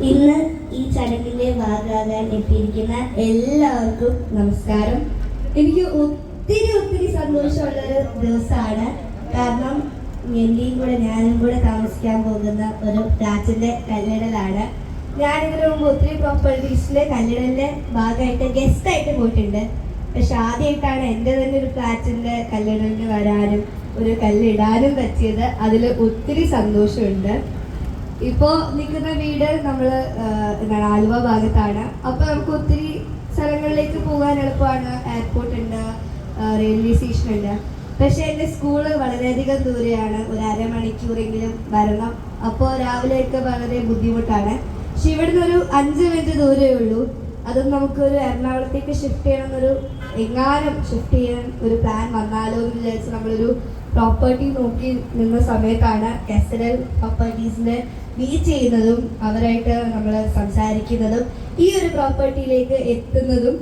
ഇന്ന് ഈ ചടങ്ങിന്റെ ഭാഗമാകാൻ എത്തിയിരിക്കുന്ന എല്ലാവർക്കും നമസ്കാരം. എനിക്ക് ഒത്തിരി ഒത്തിരി സന്തോഷമുള്ള ഒരു ദിവസമാണ്. കാരണം എന്റെയും കൂടെ ഞാനും കൂടെ താമസിക്കാൻ പോകുന്ന ഒരു ഫ്ലാറ്റിന്റെ കല്ലിടലാണ് ഞാനിതിനു മുമ്പ് ഒത്തിരി പ്രോപ്പർട്ടീസിലെ കല്ലിടലിന്റെ ഭാഗമായിട്ട് ഗസ്റ്റ് ആയിട്ട് പോയിട്ടുണ്ട്. പക്ഷെ ആദ്യമായിട്ടാണ് എന്റെ തന്നെ ഒരു ഫ്ലാറ്റിന്റെ കല്ലിടലിന് വരാനും ഒരു കല്ലിടാനും പറ്റിയത്. അതിൽ ഒത്തിരി സന്തോഷമുണ്ട്. ഇപ്പോ നിൽക്കുന്ന വീട് നമ്മൾ ആഹ്, എന്താണ് ആലുവ ഭാഗത്താണ്. അപ്പൊ നമുക്ക് ഒത്തിരി സ്ഥലങ്ങളിലേക്ക് പോകാൻ എളുപ്പമാണ്. എയർപോർട്ട് ഉണ്ട് റെയിൽവേ സ്റ്റേഷൻ ഉണ്ട്. പക്ഷെ എന്റെ സ്കൂൾ വളരെയധികം ദൂരെയാണ്. ഒരു അരമണിക്കൂറെങ്കിലും വരണം. അപ്പോൾ രാവിലെയൊക്കെ വളരെ ബുദ്ധിമുട്ടാണ്. പക്ഷെ ഇവിടുന്ന് ഒരു അഞ്ച് മിനിറ്റ് ദൂരമേ ഉള്ളൂ. അതും നമുക്കൊരു എറണാകുളത്തേക്ക് ഷിഫ്റ്റ് ചെയ്യണമെന്നൊരു എങ്ങാനും ഷിഫ്റ്റ് ചെയ്യാൻ ഒരു പ്ലാൻ വന്നാലോ എന്ന് വിചാരിച്ച് നമ്മളൊരു പ്രോപ്പർട്ടി നോക്കി നിന്ന സമയത്താണ് കെസഡൽ പ്രോപ്പർട്ടീസിന്റെ മീറ്റ് ചെയ്യുന്നതും അവരായിട്ട് നമ്മൾ സംസാരിക്കുന്നതും ഈ ഒരു പ്രോപ്പർട്ടിയിലേക്ക് എത്തുന്നതും